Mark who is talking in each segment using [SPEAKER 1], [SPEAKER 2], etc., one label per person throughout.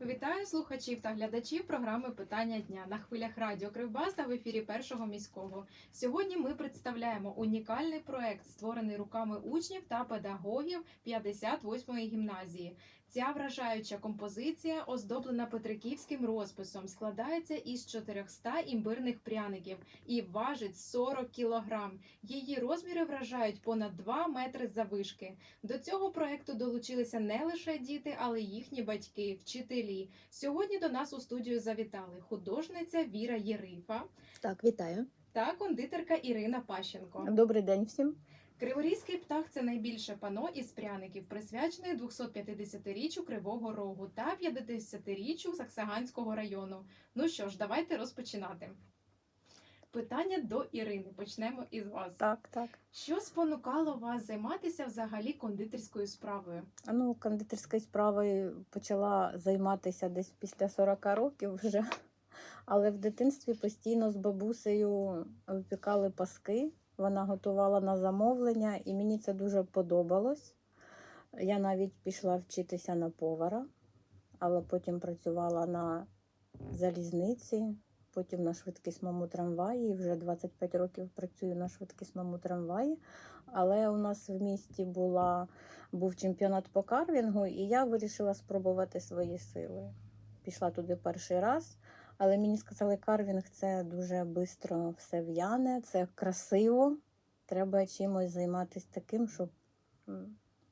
[SPEAKER 1] Вітаю слухачів та глядачів програми Питання дня на хвилях радіо Кривбас в ефірі першого міського. Сьогодні ми представляємо унікальний проект, створений руками учнів та педагогів 58-ї гімназії. Ця вражаюча композиція, оздоблена петриківським розписом, складається із 400 імбирних пряників і важить 40 кілограм. Її розміри вражають понад 2 метри завишки. До цього проекту долучилися не лише діти, але й їхні батьки, вчителі. Сьогодні до нас у студію завітали художниця Віра Єрифа
[SPEAKER 2] Так, вітаю.
[SPEAKER 1] та кондитерка Ірина Пащенко.
[SPEAKER 2] Добрий день всім.
[SPEAKER 1] Криворізький птах це найбільше пано із пряників, присвячене 250-річчю Кривого Рогу та 50-річчю Саксаганського району. Ну що ж, давайте розпочинати. Питання до Ірини. Почнемо із вас.
[SPEAKER 2] Так, так.
[SPEAKER 1] Що спонукало вас займатися взагалі кондитерською справою?
[SPEAKER 2] А Ну, кондитерською справою почала займатися десь після 40 років вже. Але в дитинстві постійно з бабусею випікали паски. Вона готувала на замовлення, і мені це дуже подобалось. Я навіть пішла вчитися на повара, але потім працювала на залізниці, потім на швидкісному трамваї. Вже 25 років працюю на швидкісному трамваї. Але у нас в місті була, був чемпіонат по карвінгу, і я вирішила спробувати свої сили. Пішла туди перший раз, але мені сказали, карвінг це дуже швидко все в'яне, це красиво. Треба чимось займатися таким, щоб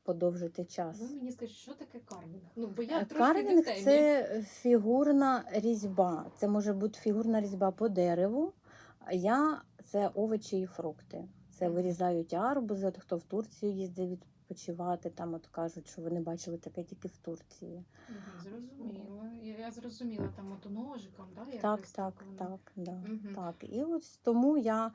[SPEAKER 2] подовжити час.
[SPEAKER 1] Ви мені скажіть, що таке карвінг? Ну бо я
[SPEAKER 2] Е,
[SPEAKER 1] трошки не в
[SPEAKER 2] Карвінг
[SPEAKER 1] темі.
[SPEAKER 2] це фігурна різьба. Це може бути фігурна різьба по дереву. Я це овочі і фрукти. Це вирізають арбузи. От хто в Турцію їздив відпочивати, там от кажуть, що вони бачили таке тільки в Турції.
[SPEAKER 1] Зрозуміло. Я, я зрозуміла там от ножиком, да?
[SPEAKER 2] Так,
[SPEAKER 1] якось
[SPEAKER 2] так, так, да,
[SPEAKER 1] Мгм.
[SPEAKER 2] так. І ось тому я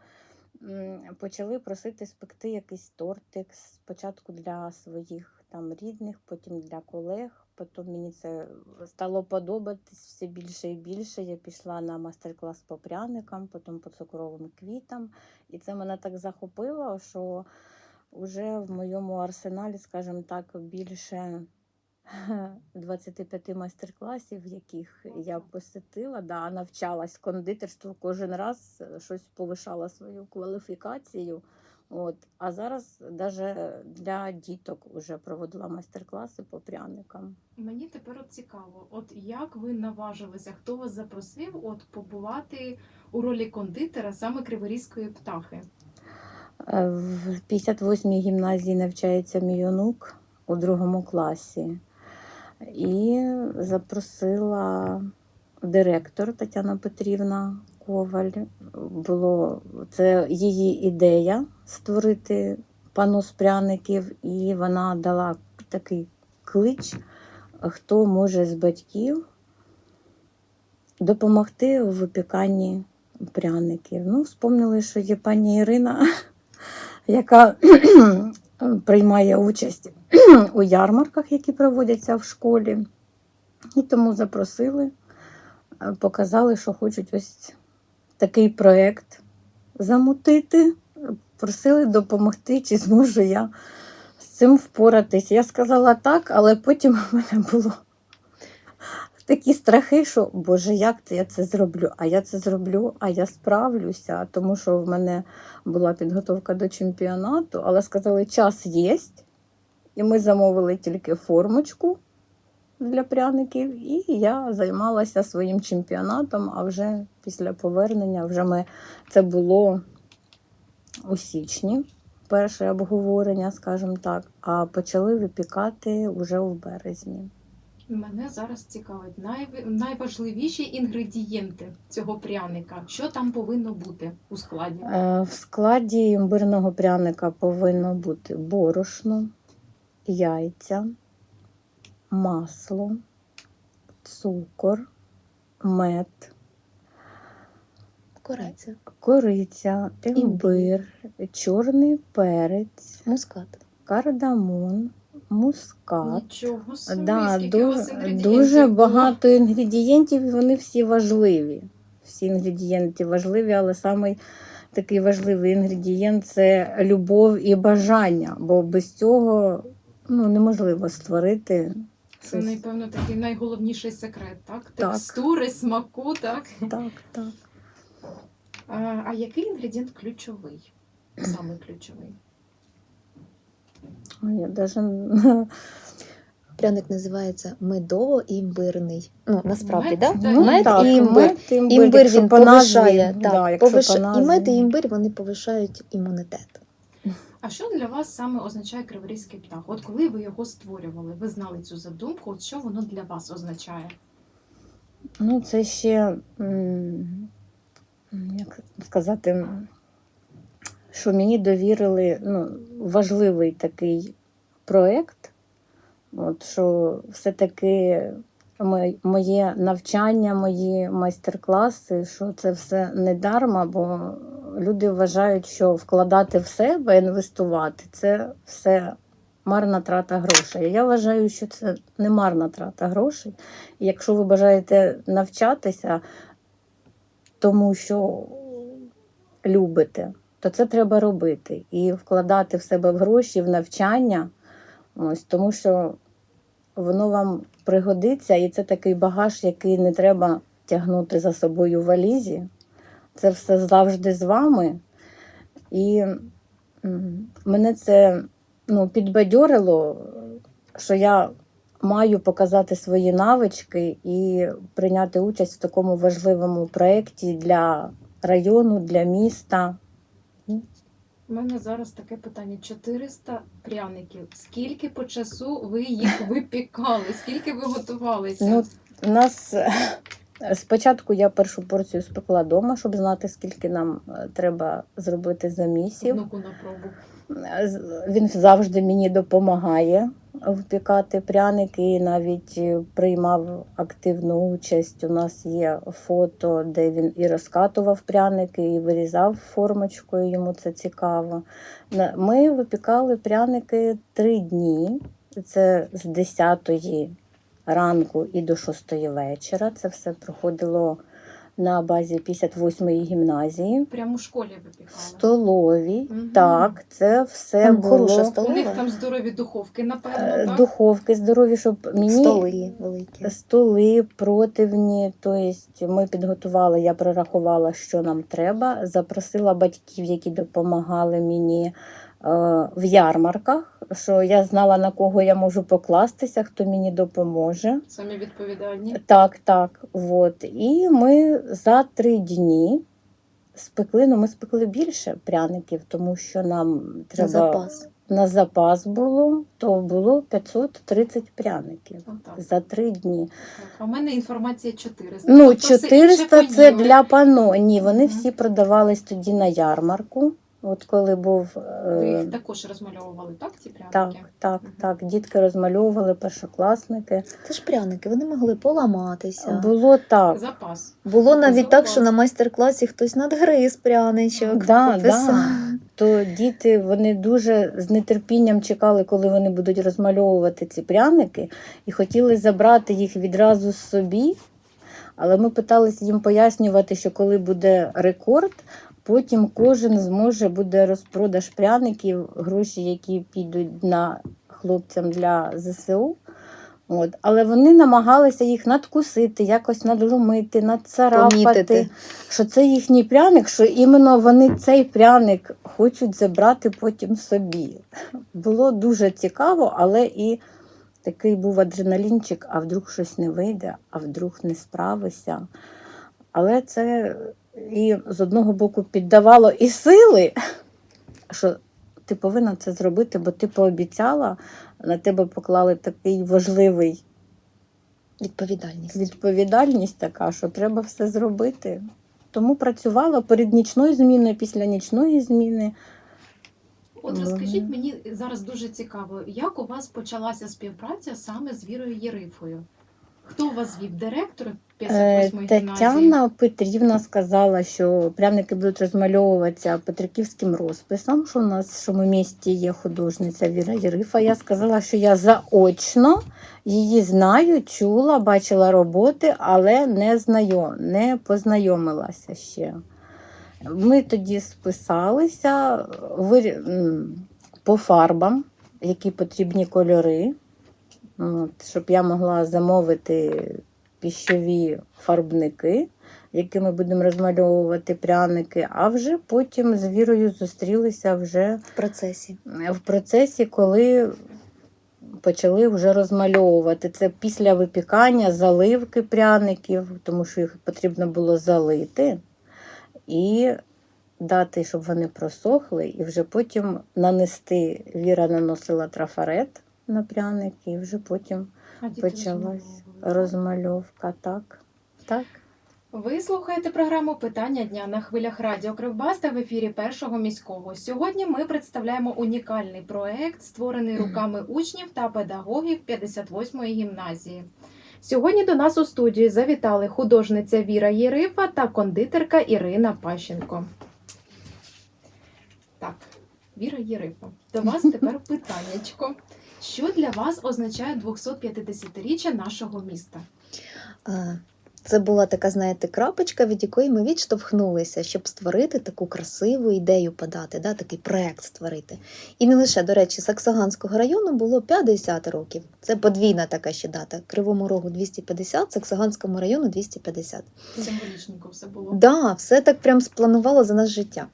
[SPEAKER 2] почали просити спекти якийсь тортик спочатку для своїх там рідних, потім для колег. Потім мені це стало подобатись все більше і більше. Я пішла на майстер-клас по пряникам, потім по цукровим квітам. І це мене так захопило, що вже в моєму арсеналі, скажімо так, більше 25 майстер-класів, яких я посетила, да, навчалась кондитерству кожен раз е, щось повишала свою кваліфікацію. От. А зараз навіть для діток вже проводила майстер-класи по пряникам.
[SPEAKER 1] Мені тепер от цікаво, от як ви наважилися, хто вас запросив от побувати у ролі кондитера саме криворізької птахи?
[SPEAKER 2] Е, В 58-й гімназії навчається мій онук у другому класі. І запросила директор Тетяна Петрівна Коваль. Було це її ідея створити пано з пряників, і вона дала такий клич, хто може з батьків допомогти у випіканні пряників. Ну, вспомнили, що є пані Ірина, яка приймає участь у ярмарках, які проводяться в школі. І тому запросили, е, показали, що хочуть ось такий проєкт замутити. Просили допомогти, чи зможу я з цим впоратись. Я сказала так, але потім у мене було такі страхи, що Боже, як це я це зроблю? А я це зроблю, а я справлюся, тому що в мене була підготовка до чемпіонату, але сказали, час є. І ми замовили тільки формочку для пряників, і я займалася своїм чемпіонатом. А вже після повернення, вже ми це було у січні, перше обговорення, скажімо так, а почали випікати вже в березні.
[SPEAKER 1] Мене зараз цікавить най... найважливіші інгредієнти цього пряника. Що там повинно бути у складі?
[SPEAKER 2] Е, В складі імбирного пряника повинно бути борошно, яйця, масло, цукор, мед,
[SPEAKER 3] Кориця,
[SPEAKER 2] кориця, імбир, чорний перець,
[SPEAKER 3] мускат.
[SPEAKER 2] кардамон, мускат.
[SPEAKER 1] Нічого собі,
[SPEAKER 2] Да,
[SPEAKER 1] скільки у
[SPEAKER 2] ду-
[SPEAKER 1] вас інгредієнтів
[SPEAKER 2] дуже
[SPEAKER 1] було?
[SPEAKER 2] багато інгредієнтів, і вони всі важливі. Всі інгредієнти важливі, але самий такий важливий інгредієнт це любов і бажання, бо без цього ну, неможливо створити
[SPEAKER 1] Це, напевно, такий найголовніший секрет, так?
[SPEAKER 2] Так.
[SPEAKER 1] Текстури, смаку, так?
[SPEAKER 2] Так, так.
[SPEAKER 1] А, а який інгредієнт ключовий? Саме ключовий.
[SPEAKER 2] Ой, Я даже...
[SPEAKER 3] Пряник називається медово-імбирний. Ну, насправді,
[SPEAKER 1] Мед,
[SPEAKER 3] да?
[SPEAKER 2] Ну,
[SPEAKER 3] мед
[SPEAKER 2] так,
[SPEAKER 3] і імбир.
[SPEAKER 2] мед, імбир,
[SPEAKER 3] Імбир він
[SPEAKER 2] по
[SPEAKER 3] повишає,
[SPEAKER 2] да,
[SPEAKER 3] так, повиш...
[SPEAKER 2] по
[SPEAKER 3] і мед, і імбир вони повишають імунітет.
[SPEAKER 1] А що для вас саме означає криворізький птах? От коли ви його створювали, ви знали цю задумку, от що воно для вас означає?
[SPEAKER 2] Ну, це ще, як сказати, що мені довірили ну, важливий такий проєкт, що все-таки моє навчання, мої майстер-класи, що це все не дарма, бо люди вважають, що вкладати в себе, інвестувати це все марна трата грошей. Я вважаю, що це не марна трата грошей. І якщо ви бажаєте навчатися тому, що любите, то це треба робити. І вкладати в себе в гроші, в навчання, ось, тому що воно вам пригодиться, і це такий багаж, який не треба тягнути за собою в валізі. Це все завжди з вами. І мене це ну, підбадьорило, що я маю показати свої навички і прийняти участь в такому важливому проєкті для району, для міста.
[SPEAKER 1] У мене зараз таке питання: 400 пряників. Скільки по часу ви їх випікали? Скільки ви готувалися?
[SPEAKER 2] Ну, у нас е, спочатку я першу порцію спекла вдома, щоб знати, скільки нам е, треба зробити замісів.
[SPEAKER 1] Внуку на пробу.
[SPEAKER 2] Він завжди мені допомагає впікати пряники і навіть е, приймав активну участь. У нас є фото, де він і розкатував пряники, і вирізав формочкою. Йому це цікаво. Ми випікали пряники три дні. Це з 10 ранку і до 6 вечора. Це все проходило на базі 58-ї гімназії.
[SPEAKER 1] Прямо у школі випікали.
[SPEAKER 2] Столові,
[SPEAKER 1] Мгм.
[SPEAKER 2] так, це все
[SPEAKER 3] Там
[SPEAKER 2] було
[SPEAKER 3] хороша
[SPEAKER 1] У них там здорові духовки,
[SPEAKER 2] е,
[SPEAKER 1] напевно, так?
[SPEAKER 2] духовки здорові, щоб мені
[SPEAKER 3] столи великі.
[SPEAKER 2] столи, противні. Тобто ми підготували, я прорахувала, що нам треба. Запросила батьків, які допомагали мені е, в ярмарках, що я знала, на кого я можу покластися, хто мені допоможе.
[SPEAKER 1] Самі відповідальні.
[SPEAKER 2] Так, так. От. І ми за три дні спекли, ну ми спекли більше пряників, тому що нам
[SPEAKER 3] На
[SPEAKER 2] треба
[SPEAKER 3] запас.
[SPEAKER 2] на запас було, то було 530 пряників
[SPEAKER 1] Отак.
[SPEAKER 2] за три дні.
[SPEAKER 1] Так. А в мене інформація 400.
[SPEAKER 2] Ну,
[SPEAKER 1] Тобто
[SPEAKER 2] 400 це для пано. Ні, вони всі продавались тоді на ярмарку. От коли був.
[SPEAKER 1] Ви
[SPEAKER 2] е,
[SPEAKER 1] їх також розмальовували, так, ці пряники?
[SPEAKER 2] Так, так,
[SPEAKER 1] Мгм.
[SPEAKER 2] так. Дітки розмальовували, першокласники.
[SPEAKER 3] Це ж пряники, вони могли поламатися.
[SPEAKER 2] Було так.
[SPEAKER 1] Запас.
[SPEAKER 3] Було навіть так, що на майстер-класі хтось надгриз пряничок.
[SPEAKER 2] Да, да. То діти вони дуже з нетерпінням чекали, коли вони будуть розмальовувати ці пряники, і хотіли забрати їх відразу собі. Але ми питалися їм пояснювати, що коли буде рекорд, потім кожен зможе буде розпродаж пряників, гроші, які підуть на хлопцям для ЗСУ. От. Але вони намагалися їх надкусити, якось надломити, надцарапати
[SPEAKER 3] Помітити.
[SPEAKER 2] що це їхній пряник, що іменно вони цей пряник хочуть забрати потім собі. Було дуже цікаво, але і такий був адреналінчик, а вдруг щось не вийде, а вдруг не справишся. Але це і з одного боку піддавало і сили, що ти повинна це зробити, бо ти пообіцяла, на тебе поклали такий важливий
[SPEAKER 3] Відповідальність.
[SPEAKER 2] відповідальність така, що треба все зробити. Тому працювала перед нічною зміною, після нічної зміни.
[SPEAKER 1] От розкажіть мені зараз дуже цікаво, як у вас почалася співпраця саме з Вірою Єрифою? Хто у вас вів? Директор
[SPEAKER 2] Е,
[SPEAKER 1] 58-ї гімназії?
[SPEAKER 2] Тетяна Петрівна сказала, що пряники будуть розмальовуватися петриківським розписом, що у нас що в місті є художниця Віра Єрифа. Я сказала, що я заочно її знаю, чула, бачила роботи, але не знайом, не познайомилася ще. Ми тоді списалися вир- м, по фарбам, які потрібні кольори. От, щоб я могла замовити піщові фарбники, якими будемо розмальовувати пряники, а вже потім з Вірою зустрілися вже
[SPEAKER 3] В процесі.
[SPEAKER 2] в процесі, коли почали вже розмальовувати. Це після випікання заливки пряників, тому що їх потрібно було залити і дати, щоб вони просохли, і вже потім нанести. Віра наносила трафарет на пряники, і вже потім почалась розмальовка. Так. Так.
[SPEAKER 1] Ви слухаєте програму Питання дня на хвилях Радіо Кривбас та в ефірі Першого міського. Сьогодні ми представляємо унікальний проект, створений руками учнів та педагогів 58-ї гімназії. Сьогодні до нас у студію завітали художниця Віра Єрифа та кондитерка Ірина Пащенко. Так, Віра Єрифа, до вас тепер питаннячко. Що для вас означає 250-річчя нашого міста?
[SPEAKER 3] Це була така, знаєте, крапочка, від якої ми відштовхнулися, щоб створити таку красиву ідею подати, да, такий проект створити. І не лише, до речі, Саксаганського району було 50 років. Це подвійна така ще дата. Кривому Рогу 250, Саксаганському району 250.
[SPEAKER 1] Символічненько все було.
[SPEAKER 3] Да, все так прям спланувало за нас життя.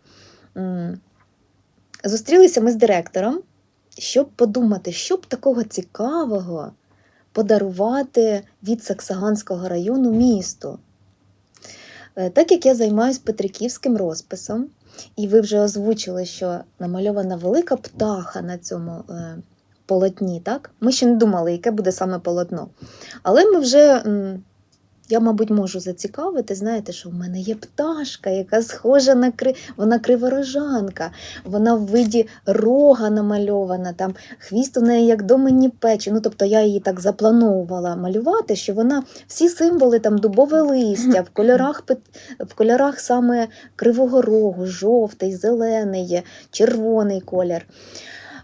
[SPEAKER 3] Зустрілися ми з директором, щоб подумати, що б такого цікавого подарувати від Саксаганського району місту. Е, Так як я займаюся петриківським розписом, і ви вже озвучили, що намальована велика птаха на цьому е, полотні, так? Ми ще не думали, яке буде саме полотно. Але ми вже я, мабуть, можу зацікавити, знаєте, що в мене є пташка, яка схожа на кри... вона криворожанка, вона в виді рога намальована, там хвіст у неї як до мені печі. Ну, тобто я її так заплановувала малювати, що вона всі символи там дубове листя, в кольорах, в кольорах саме кривого рогу, жовтий, зелений, червоний колір.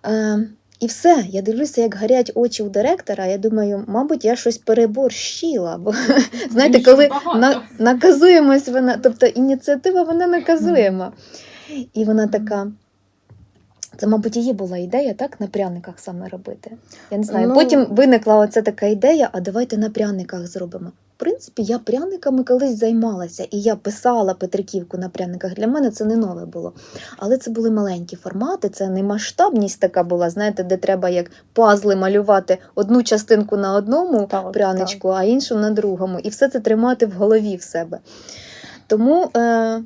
[SPEAKER 3] Е, і все, я дивлюся, як горять очі у директора. Я думаю, мабуть, я щось переборщила. Бо знаєте, коли на, наказуємось, вона, тобто ініціатива вона наказуєма. І вона така. Це, мабуть, її була ідея, так, на пряниках саме робити. Я не знаю.
[SPEAKER 2] Ну-
[SPEAKER 3] Потім виникла оця така ідея, а давайте на пряниках зробимо. В принципі, я пряниками колись займалася, і я писала Петриківку на пряниках. Для мене це не нове було. Але це були маленькі формати, це не масштабність така була, знаєте, де треба як пазли малювати одну частинку на одному
[SPEAKER 2] Так,
[SPEAKER 3] пряничку, а іншу на другому. І все це тримати в голові в себе. Тому е,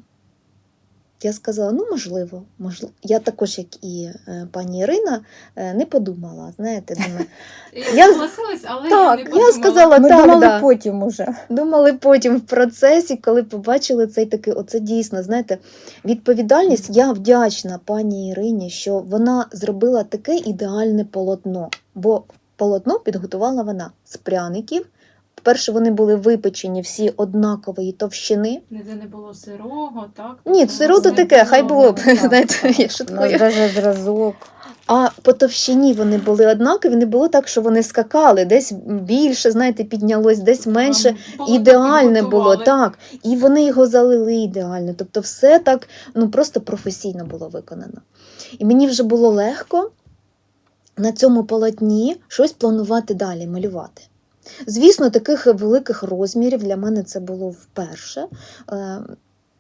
[SPEAKER 3] я сказала: ну, можливо, можливо. Я також, як і е, пані Ірина, е, не подумала. Знаєте, думаю,
[SPEAKER 1] Я
[SPEAKER 3] Я-
[SPEAKER 1] але
[SPEAKER 3] так,
[SPEAKER 1] я не
[SPEAKER 3] я сказала,
[SPEAKER 2] Ми
[SPEAKER 3] так,
[SPEAKER 2] думали
[SPEAKER 3] да.
[SPEAKER 2] потім уже.
[SPEAKER 3] Думали потім в процесі, коли побачили цей такий, оце дійсно, знаєте, відповідальність. Я вдячна пані Ірині, що вона зробила таке ідеальне полотно. Бо полотно підготувала вона з пряників. По-перше, вони були випечені всі однакової товщини.
[SPEAKER 1] Ніде не було сирого, так?
[SPEAKER 3] Ні,
[SPEAKER 1] Тобто
[SPEAKER 3] сиро то таке, хай було б, знаєте, я
[SPEAKER 2] У нас
[SPEAKER 3] шуткую.
[SPEAKER 2] навіть зразок.
[SPEAKER 3] А по товщині вони були однакові, не було так, що вони скакали, десь більше, знаєте, піднялось, десь менше.
[SPEAKER 1] Там
[SPEAKER 3] ідеальне було, так. І вони його залили ідеально. Тобто, все так ну просто професійно було виконано. І мені вже було легко на цьому полотні щось планувати далі, малювати. Звісно, таких великих розмірів для мене це було вперше. Е,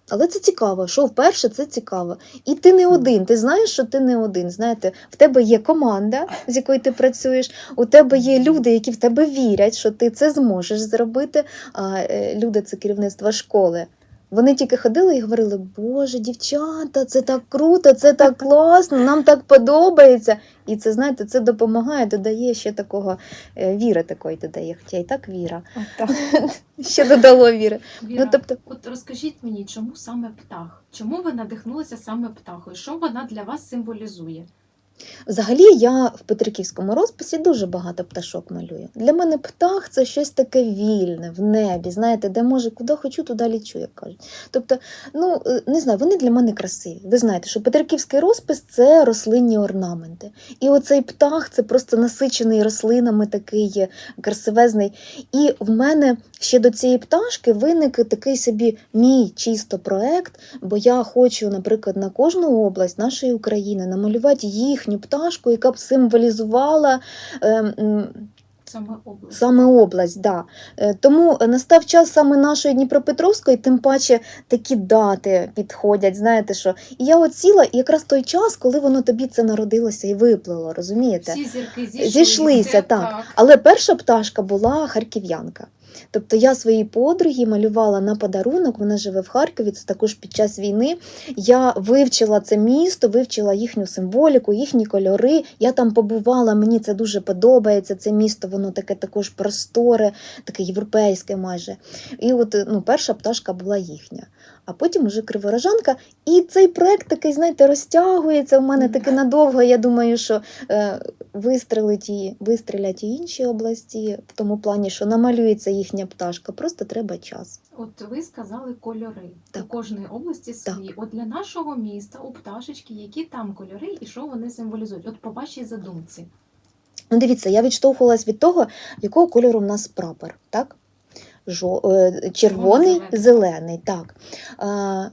[SPEAKER 3] Але це цікаво, що вперше це цікаво. І ти не один. Ти знаєш, що ти не один. Знаєте, в тебе є команда, з якою ти працюєш, у тебе є люди, які в тебе вірять, що ти це зможеш зробити. А е, люди це керівництво школи. Вони тільки ходили і говорили: Боже, дівчата, це так круто, це так класно, нам так подобається. І це, знаєте, це допомагає, додає ще такого е, віри такої додає. Хоча і так віра. Ще додало віри.
[SPEAKER 1] Віра,
[SPEAKER 3] Ну, тобто,
[SPEAKER 1] От розкажіть мені, чому саме птах? Чому ви надихнулися саме птахою? Що вона для вас символізує?
[SPEAKER 3] Взагалі, я в Петриківському розписі дуже багато пташок малюю. Для мене птах це щось таке вільне в небі, знаєте, де може куди хочу, туди лічу, як кажуть. Тобто, ну е, не знаю, вони для мене красиві. Ви знаєте, що Петриківський розпис це рослинні орнаменти. І оцей птах це просто насичений рослинами, такий е, красивезний. І в мене ще до цієї пташки виник такий собі мій чисто проект, бо я хочу, наприклад, на кожну область нашої України намалювати їхню пташку, яка б символізувала. Е,
[SPEAKER 1] Саме область.
[SPEAKER 3] Саме область, да. Е, Тому настав час саме нашої Дніпропетровської, тим паче такі дати підходять. Знаєте що? І я от сіла, і якраз той час, коли воно тобі це народилося і виплило, розумієте?
[SPEAKER 1] Всі зірки зійшлися.
[SPEAKER 3] Зійшлися, так. Але перша пташка була харків'янка. Тобто я своїй подругі малювала на подарунок, вона живе в Харкові, це також під час війни. Я вивчила це місто, вивчила їхню символіку, їхні кольори. Я там побувала, мені це дуже подобається. Це місто, воно таке також просторе, таке європейське майже. І от ну, перша пташка була їхня. А потім уже криворожанка. І цей проект такий, знаєте, розтягується. У мене таки надовго. Я думаю, що е, вистрелить і, вистрілять і інші області, в тому плані, що намалюється їхня пташка. Просто треба час.
[SPEAKER 1] От ви сказали кольори.
[SPEAKER 3] Так.
[SPEAKER 1] У кожної області свої. От для нашого міста у пташечки, які там кольори і що вони символізують? От по вашій задумці.
[SPEAKER 3] Ну, дивіться, я відштовхувалась від того, якого кольору в нас прапор, так? Жо, е, червоний,
[SPEAKER 1] Червоно-зелений.
[SPEAKER 3] так. Е,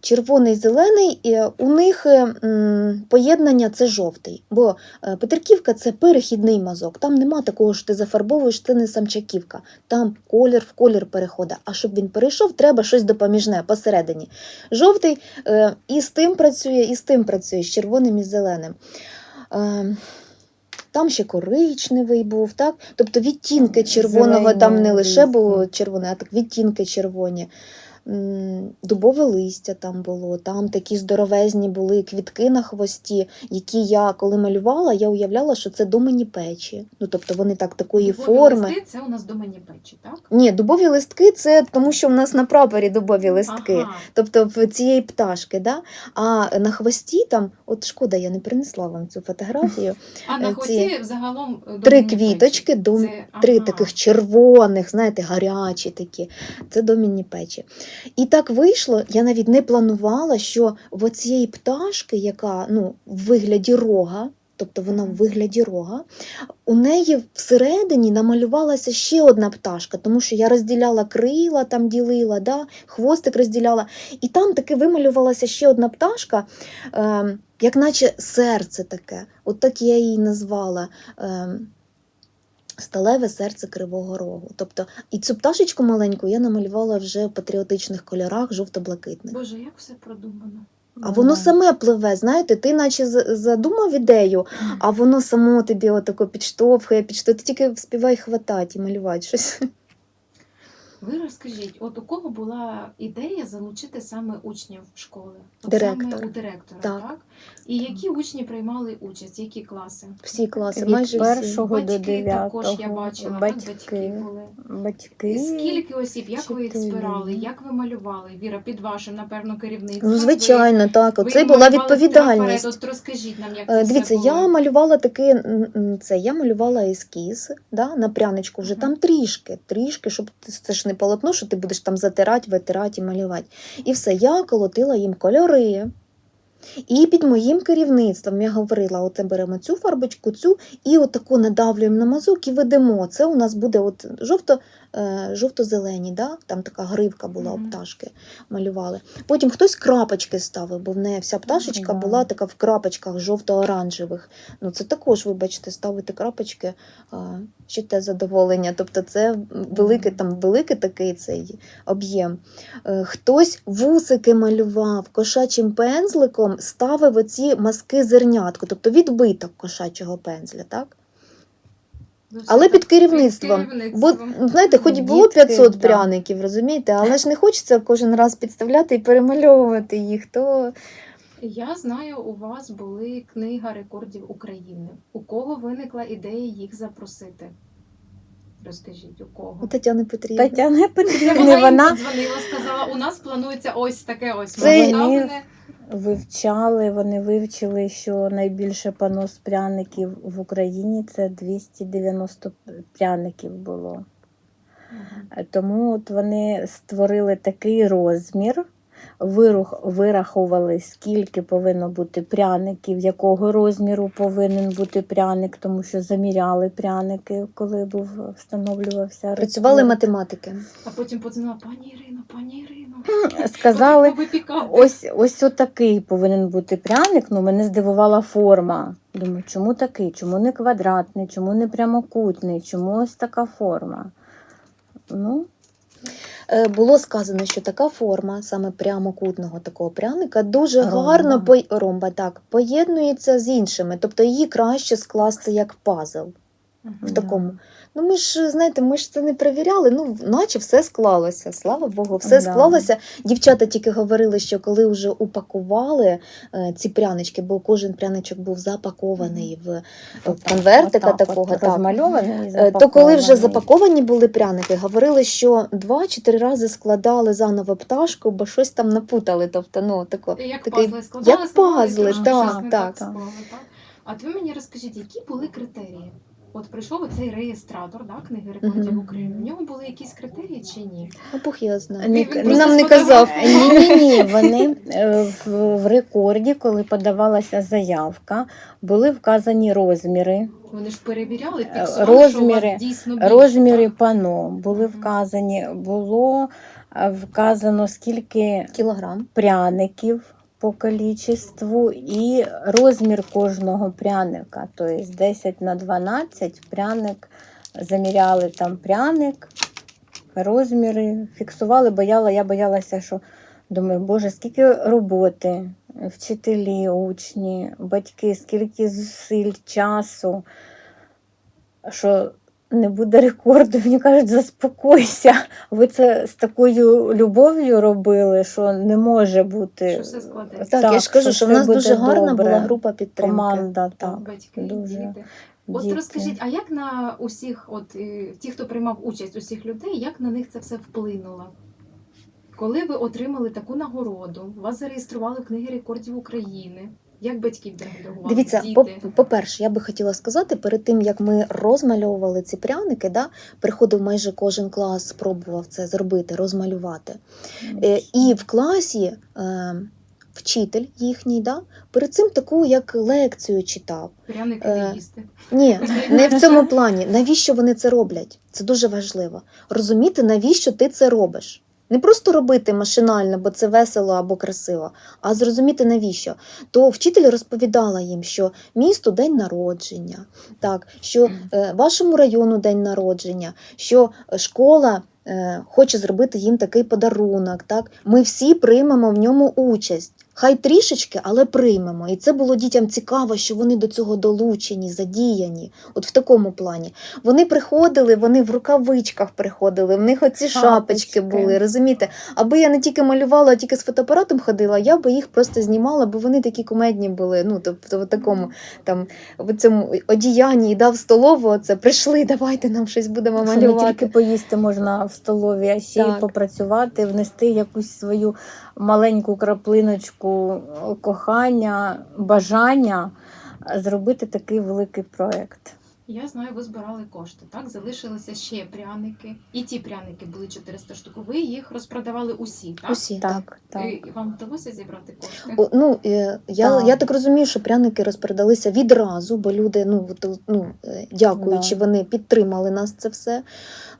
[SPEAKER 3] червоний, зелений, і у них е, м, поєднання це жовтий. Бо е, Петриківка це перехідний мазок. Там нема такого, що ти зафарбовуєш, це не самчаківка. Там колір в колір переходить. А щоб він перейшов, треба щось допоміжне посередині. Жовтий е, і з тим працює, і з тим працює, з червоним і зеленим. Там ще коричневий був, так? Тобто відтінки червоного там не лише було червоне, а так відтінки червоні. Дубове листя там було, там такі здоровезні були квітки на хвості, які я коли малювала, я уявляла, що це домені печі. Ну тобто вони так такої
[SPEAKER 1] Дубові
[SPEAKER 3] форми.
[SPEAKER 1] листи – це у нас домані печі, так?
[SPEAKER 3] Ні, дубові листки це тому, що в нас на прапорі дубові листки.
[SPEAKER 1] Ага.
[SPEAKER 3] Тобто в цієї пташки, да? а на хвості там, от шкода, я не принесла вам цю фотографію.
[SPEAKER 1] А на
[SPEAKER 3] Е,
[SPEAKER 1] хвості загалом
[SPEAKER 3] Три квіточки, дом,
[SPEAKER 1] Це-
[SPEAKER 3] три таких червоних, знаєте, гарячі такі. Це домінні печі. І так вийшло, я навіть не планувала, що в оцієї пташки, яка ну, в вигляді рога, тобто вона в вигляді рога, у неї всередині намалювалася ще одна пташка, тому що я розділяла крила, там ділила, да, хвостик розділяла. І там таки вималювалася ще одна пташка, е, як наче серце таке. От так я її назвала. Е, Сталеве серце Кривого Рогу. Тобто, і цю пташечку маленьку я намалювала вже в патріотичних кольорах жовто-блакитних.
[SPEAKER 1] Боже, як все продумано.
[SPEAKER 3] А воно саме пливе, знаєте, ти наче задумав ідею, а воно само тобі отако підштовхує, підштовхує. Ти тільки співай хватати і малювати щось.
[SPEAKER 1] Ви розкажіть, от у кого була ідея залучити саме учнів школи? От
[SPEAKER 3] Директор.
[SPEAKER 1] Саме у директора,
[SPEAKER 3] Так.
[SPEAKER 1] так. І які учні приймали участь, які класи?
[SPEAKER 3] Всі класи,
[SPEAKER 2] Від
[SPEAKER 3] майже всі.
[SPEAKER 2] першого до
[SPEAKER 1] Батьки також я
[SPEAKER 2] дев'ятого.
[SPEAKER 1] бачила, так, батьки
[SPEAKER 2] Батьки.
[SPEAKER 1] були.
[SPEAKER 2] Батьки.
[SPEAKER 1] Скільки осіб, як ви їх збирали, як ви малювали? Віра, під вашим, напевно, керівництвом.
[SPEAKER 3] Ну, звичайно, так.
[SPEAKER 1] Ви-
[SPEAKER 3] Оце
[SPEAKER 1] ви
[SPEAKER 3] була
[SPEAKER 1] малювали
[SPEAKER 3] відповідальність.
[SPEAKER 1] От розкажіть нам, як
[SPEAKER 3] Е,
[SPEAKER 1] це
[SPEAKER 3] Дивіться,
[SPEAKER 1] все
[SPEAKER 3] я
[SPEAKER 1] було.
[SPEAKER 3] малювала такий м, м, це, я малювала ескіз да, на пряничку, вже
[SPEAKER 1] Мгм.
[SPEAKER 3] там трішки, трішки, щоб це ж не полотно, що ти будеш там затирати, витирати і малювати. І все, я колотила їм кольори. І під моїм керівництвом я говорила: от беремо цю фарбочку, цю, і отаку надавлюємо на мазок і ведемо. Це у нас буде от жовто, жовто-зелені, да? там така гривка була у пташки, малювали. Потім хтось крапочки ставив, бо в неї вся пташечка була така в крапочках жовто-оранжевих. Ну, це також, вибачте, ставити крапочки, ще те задоволення. Тобто це великий, там великий такий цей об'єм. Е, Хтось вусики малював кошачим пензликом, ставив оці маски зернятку, тобто відбиток кошачого пензля, так?
[SPEAKER 1] Все
[SPEAKER 3] Але під керівництвом. Бо, знаєте, хоч було
[SPEAKER 2] Дітки,
[SPEAKER 3] 500
[SPEAKER 2] да.
[SPEAKER 3] пряників, розумієте, але ж не хочеться кожен раз підставляти і перемальовувати їх. То
[SPEAKER 1] Я знаю, у вас були книга рекордів України. У кого виникла ідея їх запросити? Розкажіть, у
[SPEAKER 3] у
[SPEAKER 1] кого?
[SPEAKER 3] Тетяни Петрівни.
[SPEAKER 2] Тетяна Петрівна,
[SPEAKER 1] вона їм подзвонила, сказала, у нас планується ось таке ось.
[SPEAKER 3] Це-
[SPEAKER 1] Вона
[SPEAKER 2] Ні.
[SPEAKER 1] мене
[SPEAKER 2] вивчали, вони вивчили, що найбільше понос пряників в Україні це 290 пряників було. Тому от вони створили такий розмір, вирух, вирахували, скільки повинно бути пряників, якого розміру повинен бути пряник, тому що заміряли пряники, коли був встановлювався
[SPEAKER 3] Працювали
[SPEAKER 2] рекорд.
[SPEAKER 3] математики.
[SPEAKER 1] А потім подзвонила пані Ірино, пані Ірино.
[SPEAKER 2] Сказали, ось ось отакий повинен бути пряник. Ну мене здивувала форма. Думаю, чому такий? Чому не квадратний, чому не прямокутний, чому ось така форма? Ну,
[SPEAKER 3] Е, Було сказано, що така форма, саме прямокутного такого пряника, дуже
[SPEAKER 2] Ромба.
[SPEAKER 3] гарно по... ромба, так, поєднується з іншими. Тобто її краще скласти як пазл. В такому. Ну, ми ж, знаєте, ми ж це не перевіряли, ну, наче все склалося. Слава Богу, все
[SPEAKER 2] Да.
[SPEAKER 3] склалося. Дівчата тільки говорили, що коли вже упакували е, ці прянички, бо кожен пряничок був запакований в, в конвертика
[SPEAKER 2] отак
[SPEAKER 3] такого.
[SPEAKER 2] от
[SPEAKER 3] так.
[SPEAKER 2] розмальований.
[SPEAKER 3] Е, То коли вже запаковані були пряники, говорили, що два чи три рази складали заново пташку, бо щось там напутали. Тобто, ну, тако.
[SPEAKER 1] Як
[SPEAKER 3] такий-
[SPEAKER 1] пазли складали,
[SPEAKER 3] як пазли,
[SPEAKER 1] трошки
[SPEAKER 2] так,
[SPEAKER 3] так.
[SPEAKER 1] так? А от ви мені розкажіть, які були критерії? От прийшов оцей реєстратор да, книги рекордів. України. В нього були якісь критерії чи ні?
[SPEAKER 3] А Бог я знаю.
[SPEAKER 2] Ні,
[SPEAKER 1] Він просто
[SPEAKER 3] нам не казав.
[SPEAKER 2] Ні, ні, ні. Вони е, в, в рекорді, коли подавалася заявка, були вказані розміри.
[SPEAKER 1] Вони ж перевіряли,
[SPEAKER 2] Е,
[SPEAKER 1] фіксували, що у
[SPEAKER 2] розміри-
[SPEAKER 1] вас дійсно більше,
[SPEAKER 2] Розміри
[SPEAKER 1] так?
[SPEAKER 2] пано були вказані, було е, вказано, скільки
[SPEAKER 3] Кілограм.
[SPEAKER 2] пряників по кількістю і розмір кожного пряника. Тобто 10 на 12 пряник, заміряли там пряник, розміри, фіксували, бояла, я боялася, що думаю, боже, скільки роботи, вчителі, учні, батьки, скільки зусиль, часу, що не буде рекорду. Мені кажуть, заспокойся. Ви це з такою любов'ю робили, що не може бути.
[SPEAKER 1] Що все складеться.
[SPEAKER 3] Так, я ж кажу, що в нас дуже гарна
[SPEAKER 2] добре.
[SPEAKER 3] була група підтримки.
[SPEAKER 2] команда. Так,
[SPEAKER 1] Батьки,
[SPEAKER 2] дуже.
[SPEAKER 1] діти. От
[SPEAKER 2] діти.
[SPEAKER 1] розкажіть, а як на усіх, от ті, хто приймав участь, усіх людей, як на них це все вплинуло? Коли ви отримали таку нагороду, вас зареєстрували в книги рекордів України. Як батьки відреагували?
[SPEAKER 3] Дивіться, по- по-перше, я би хотіла сказати, перед тим як ми розмальовували ці пряники, да, приходив майже кожен клас, спробував це зробити, розмалювати. Е, І в класі е, вчитель їхній, да, перед цим таку як лекцію читав.
[SPEAKER 1] Пряники
[SPEAKER 3] е,
[SPEAKER 1] не їсти.
[SPEAKER 3] Ні, не в цьому плані. Навіщо вони це роблять? Це дуже важливо. Розуміти, навіщо ти це робиш. Не просто робити машинально, бо це весело або красиво, а зрозуміти навіщо. То вчитель розповідала їм, що місту день народження, так, що е, вашому району день народження, що школа е, хоче зробити їм такий подарунок. Так? Ми всі приймемо в ньому участь. Хай трішечки, але приймемо. І це було дітям цікаво, що вони до цього долучені, задіяні. От в такому плані. Вони приходили, вони в рукавичках приходили, в них оці шапочки,
[SPEAKER 2] Шапочки.
[SPEAKER 3] були, розумієте? Аби я не тільки малювала, а тільки з фотоапаратом ходила, я би їх просто знімала, бо вони такі кумедні були. Ну, тобто, в такому там в цьому одіянні і дав столову, оце прийшли, давайте нам щось будемо
[SPEAKER 2] Що не
[SPEAKER 3] малювати.
[SPEAKER 2] тільки поїсти можна в столові, а ще й попрацювати, внести якусь свою маленьку краплиночку кохання, бажання зробити такий великий проект.
[SPEAKER 1] Я знаю, ви збирали кошти, так? Залишилися ще пряники. І ті пряники були 400 штук. Ви їх розпродавали усі, так?
[SPEAKER 3] Усі, так.
[SPEAKER 2] Так.
[SPEAKER 1] І вам вдалося зібрати кошти?
[SPEAKER 3] О, Ну, е, я,
[SPEAKER 2] Так.
[SPEAKER 3] я так розумію, що пряники розпродалися відразу, бо люди, ну, ну е, дякуючи,
[SPEAKER 2] Да.
[SPEAKER 3] вони підтримали нас це все.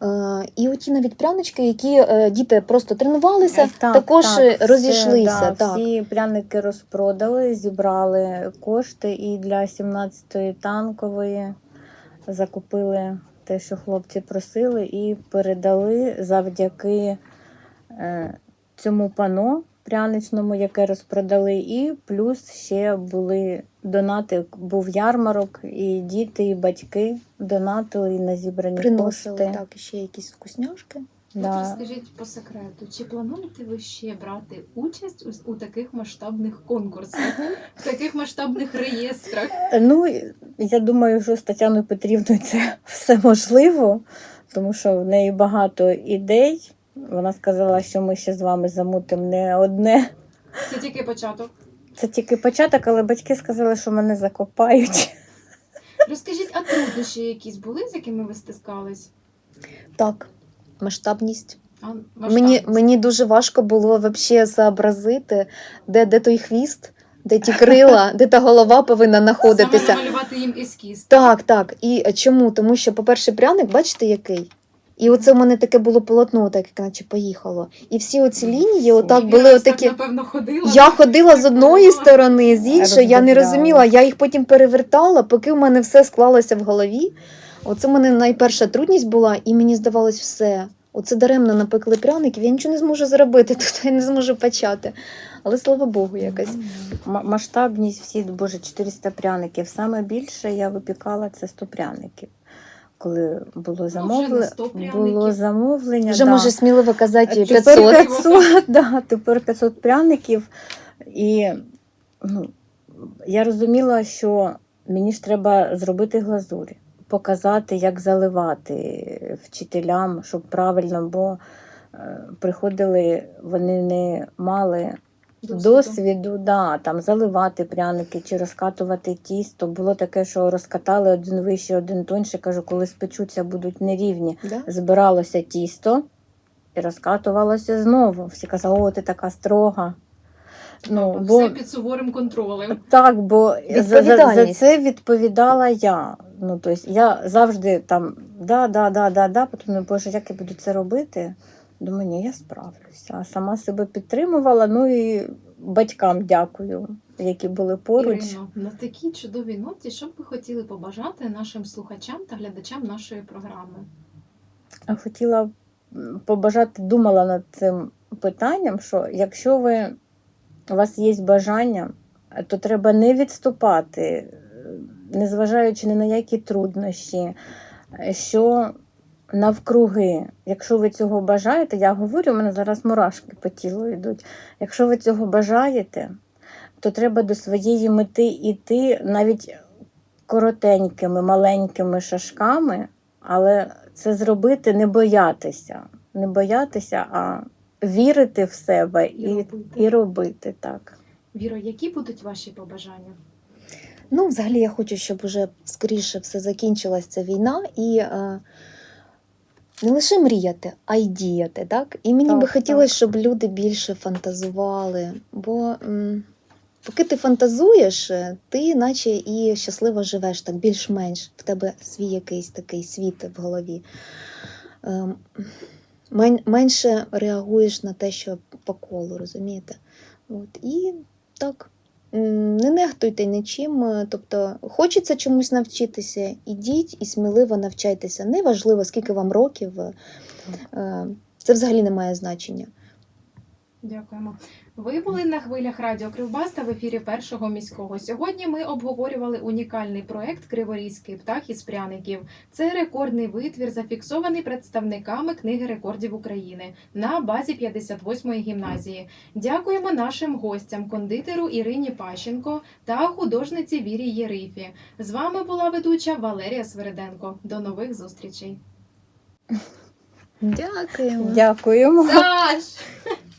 [SPEAKER 3] Е, І оті навіть прянички, які е, діти просто тренувалися,
[SPEAKER 2] Е, Так,
[SPEAKER 3] також
[SPEAKER 2] так,
[SPEAKER 3] е,
[SPEAKER 2] все,
[SPEAKER 3] розійшлися.
[SPEAKER 2] да,
[SPEAKER 3] так.
[SPEAKER 2] Всі пряники розпродали, зібрали кошти і для 17-ї танкової закупили те, що хлопці просили, і передали завдяки е, цьому пано пряничному, яке розпродали, і плюс ще були донати, був ярмарок, і діти, і батьки донатили і на зібрані
[SPEAKER 3] Приносили
[SPEAKER 2] кошти.
[SPEAKER 3] так, ще якісь вкусняшки.
[SPEAKER 1] От
[SPEAKER 2] Да.
[SPEAKER 1] розкажіть по секрету, чи плануєте ви ще брати участь у, у таких масштабних конкурсах, в таких масштабних реєстрах?
[SPEAKER 2] Ну, я думаю, що з Тетяною Петрівною це все можливо, тому що в неї багато ідей. Вона сказала, що ми ще з вами замутимо не одне.
[SPEAKER 1] Це тільки початок.
[SPEAKER 2] Це тільки початок, але батьки сказали, що мене закопають.
[SPEAKER 1] Розкажіть, а труднощі якісь були, з якими ви стискались?
[SPEAKER 3] Так, масштабність.
[SPEAKER 1] А,
[SPEAKER 3] Мені, мені дуже важко було вообще зобразити, де, де той хвіст, де ті крила, де та голова повинна знаходитися.
[SPEAKER 1] Саме намалювати їм ескіз.
[SPEAKER 3] Так, так. І чому? Тому що, по-перше, пряник, бачите, який? І оце в мене таке було полотно, так як наче поїхало. І всі оці лінії, отак
[SPEAKER 1] І
[SPEAKER 3] були
[SPEAKER 1] Віра ось так, напевно, ходила.
[SPEAKER 3] Я ходила з одної сторони, з іншої, я не розуміла. Я їх потім перевертала, поки в мене все склалося в голові. Оце в мене найперша трудність була, і мені здавалось все. Оце даремно напекли пряників, я нічого не зможу зробити, тут я не зможу почати. Але слава Богу, якось.
[SPEAKER 2] М- Масштабність всі, боже, 400 пряників. Саме більше я випікала це 100 пряників. Коли було,
[SPEAKER 1] Ну, не
[SPEAKER 2] замовле...
[SPEAKER 1] 100 пряників.
[SPEAKER 2] було замовлення.
[SPEAKER 3] Вже
[SPEAKER 2] да.
[SPEAKER 3] може сміливо казати
[SPEAKER 2] Тепер
[SPEAKER 3] 500.
[SPEAKER 2] 500, да, тепер 500 пряників. І ну, я розуміла, що мені ж треба зробити глазурі, показати, як заливати вчителям, щоб правильно, бо е, приходили, вони не мали досвіду, да, там заливати пряники чи розкатувати тісто. Було таке, що розкатали один вище, один тоньше. Кажу, коли спечуться, будуть нерівні
[SPEAKER 3] Да?
[SPEAKER 2] збиралося тісто і розкатувалося знову. Всі казали, о, ти така строга. Ну, бо,
[SPEAKER 1] Все під суворим контролем.
[SPEAKER 2] так, бо за, за, за це відповідала я. Ну, тобто, я завжди там да, да, да, да, да, потім думаю, боже, як я буду це робити? Думаю, ні, я справлюся. А сама себе підтримувала. Ну і батькам дякую, які були поруч.
[SPEAKER 1] Ірино, на такій чудовій ноті, що б ви хотіли побажати нашим слухачам та глядачам нашої програми?
[SPEAKER 2] А Хотіла побажати, думала над цим питанням, що якщо ви, у вас є бажання, то треба не відступати, е, незважаючи ні на які труднощі, е, що навкруги, якщо ви цього бажаєте, я говорю, у мене зараз мурашки по тілу йдуть. Якщо ви цього бажаєте, то треба до своєї мети йти навіть коротенькими, маленькими шажками, але це зробити не боятися. Не боятися, а вірити в себе
[SPEAKER 1] І,
[SPEAKER 2] і,
[SPEAKER 1] робити.
[SPEAKER 2] і робити так.
[SPEAKER 1] Віро, які будуть ваші побажання?
[SPEAKER 3] Ну, взагалі, я хочу, щоб уже скоріше все закінчилась ця війна і е, не лише мріяти, а й діяти. Так? І мені
[SPEAKER 2] Так,
[SPEAKER 3] би
[SPEAKER 2] так.
[SPEAKER 3] хотілося, щоб люди більше фантазували. Бо м, поки ти фантазуєш, е, ти наче і щасливо живеш, так більш-менш в тебе свій якийсь такий світ в голові. Ем, мен- менше реагуєш на те, що по колу, розумієте? От, і так. Не нехтуйте нічим, е, тобто хочеться чомусь навчитися, ідіть і сміливо навчайтеся. Неважливо, скільки вам років, е, е, це взагалі не має значення.
[SPEAKER 1] Дякуємо. Ви були на хвилях Радіо Кривбас та в ефірі першого міського. Сьогодні ми обговорювали унікальний проект Криворізький птах із пряників. Це рекордний витвір, зафіксований представниками книги рекордів України на базі 58-ї гімназії. Дякуємо нашим гостям, кондитеру Ірині Пащенко та художниці Вірі Єрифі. З вами була ведуча Валерія Свереденко. До нових зустрічей.
[SPEAKER 3] Дякуємо.
[SPEAKER 2] Дякуємо.
[SPEAKER 1] Саш!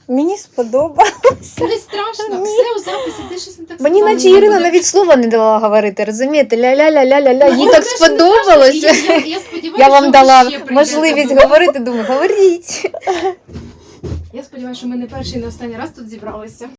[SPEAKER 2] Мені сподобалося.
[SPEAKER 1] Не страшно, все у записі, ти щось не так
[SPEAKER 3] Мені
[SPEAKER 1] сказала,
[SPEAKER 3] наче Ірина навіть слова не дала говорити, розумієте? Ля-ля-ля-ля-ля-ля. Їй
[SPEAKER 1] Ну,
[SPEAKER 3] так
[SPEAKER 1] ж не
[SPEAKER 3] сподобалося.
[SPEAKER 1] Я, я, сподіваюся,
[SPEAKER 3] Я вам дала можливість говорити, думаю, говоріть.
[SPEAKER 1] Я сподіваюся, що ми не перший і не останній раз тут зібралися.